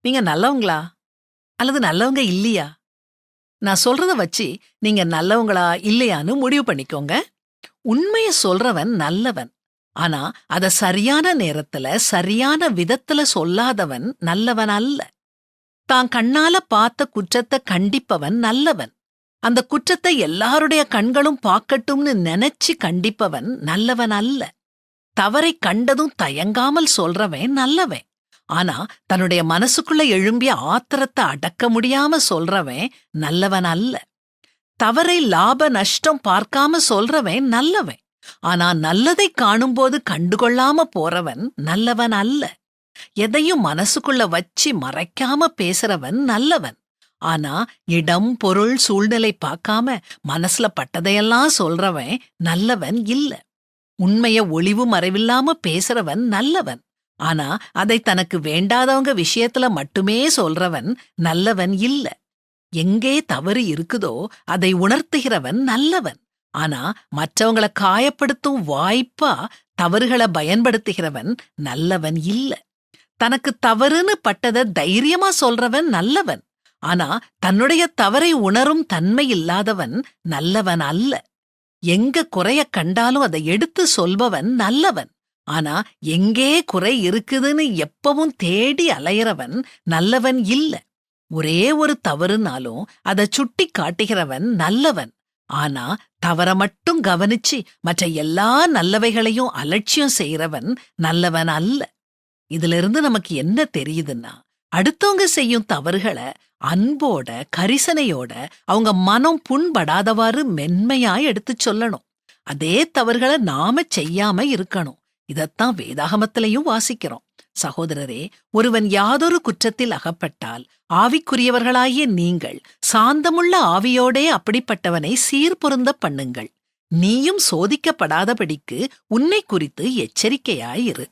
நீங்க நல்லவங்களா? அல்லது நல்லவங்க இல்லையா? நான் சொல்றத வச்சு நீங்க நல்லவங்களா இல்லையான்னு முடிவு பண்ணிக்கோங்க. உண்மைய சொல்றவன் நல்லவன். ஆனா அத சரியான நேரத்துல சரியான விதத்துல சொல்லாதவன் நல்லவன் அல்ல. தான் கண்ணால பார்த்த குற்றத்தை கண்டிப்பவன் நல்லவன். அந்த குற்றத்தை எல்லாருடைய கண்களும் பார்க்கட்டும்னு நினைச்சு கண்டிப்பவன் நல்லவன் அல்ல. தவறை கண்டதும் தயங்காமல் சொல்றவன் நல்லவன். ஆனா தன்னுடைய மனசுக்குள்ள எழும்பிய ஆத்திரத்தை அடக்க முடியாம சொல்றவன் நல்லவன் அல்ல. தவறை லாப நஷ்டம் பார்க்காம சொல்றவன் நல்லவன். ஆனா நல்லதை காணும்போது கண்டுகொள்ளாம போறவன் நல்லவன் அல்ல. எதையும் மனசுக்குள்ள வச்சு மறைக்காம பேசுறவன் நல்லவன். ஆனா இடம் பொருள் சூழ்நிலை பார்க்காம மனசுல பட்டதையெல்லாம் சொல்றவன் நல்லவன் இல்ல. உண்மைய ஒளிவு மறைவில்லாம பேசுறவன் நல்லவன். ஆனா அதை தனக்கு வேண்டாதவங்க விஷயத்துல மட்டுமே சொல்றவன் நல்லவன் இல்ல. எங்கே தவறு இருக்குதோ அதை உணர்த்துகிறவன் நல்லவன். ஆனா மற்றவங்கள காயப்படுத்தும் வாய்ப்பா தவறுகளை பயன்படுத்துகிறவன் நல்லவன் இல்ல. தனக்கு தவறுன்னு பட்டதை தைரியமா சொல்றவன் நல்லவன். ஆனா தன்னுடைய தவறை உணரும் தன்மை இல்லாதவன் நல்லவன் அல்ல. எங்க குறைய கண்டாலும் அதை எடுத்து சொல்பவன் நல்லவன். ஆனா எங்கே குறை இருக்குதுன்னு எப்பவும் தேடி அலையறவன் நல்லவன் இல்ல. ஒரே ஒரு தவறுனாலும் அதை சுட்டி காட்டுகிறவன் நல்லவன். ஆனா தவற மட்டும் கவனிச்சு மற்ற எல்லா நல்லவைகளையும் அலட்சியம் செய்யறவன் நல்லவன் அல்ல. இதிலிருந்து நமக்கு என்ன தெரியுதுன்னா அடுத்தவங்க செய்யும் தவறுகளை அன்போட கரிசனையோட அவங்க மனம் புண்படாதவாறு மென்மையா எடுத்துச் சொல்லணும். அதே தவறுகளை நாம செய்யாம இருக்கணும். இதத்தான் வேதாகமத்திலையும் வாசிக்கிறோம். சகோதரரே ஒருவன் யாதொரு குற்றத்தில் அகப்பட்டால் ஆவிக்குரியவர்களாகிய நீங்கள் சாந்தமுள்ள ஆவியோடே அப்படிப்பட்டவனை சீர்பொருந்த பண்ணுங்கள். நீயும் சோதிக்கப்படாதபடிக்கு உன்னை குறித்து எச்சரிக்கையாயிரு.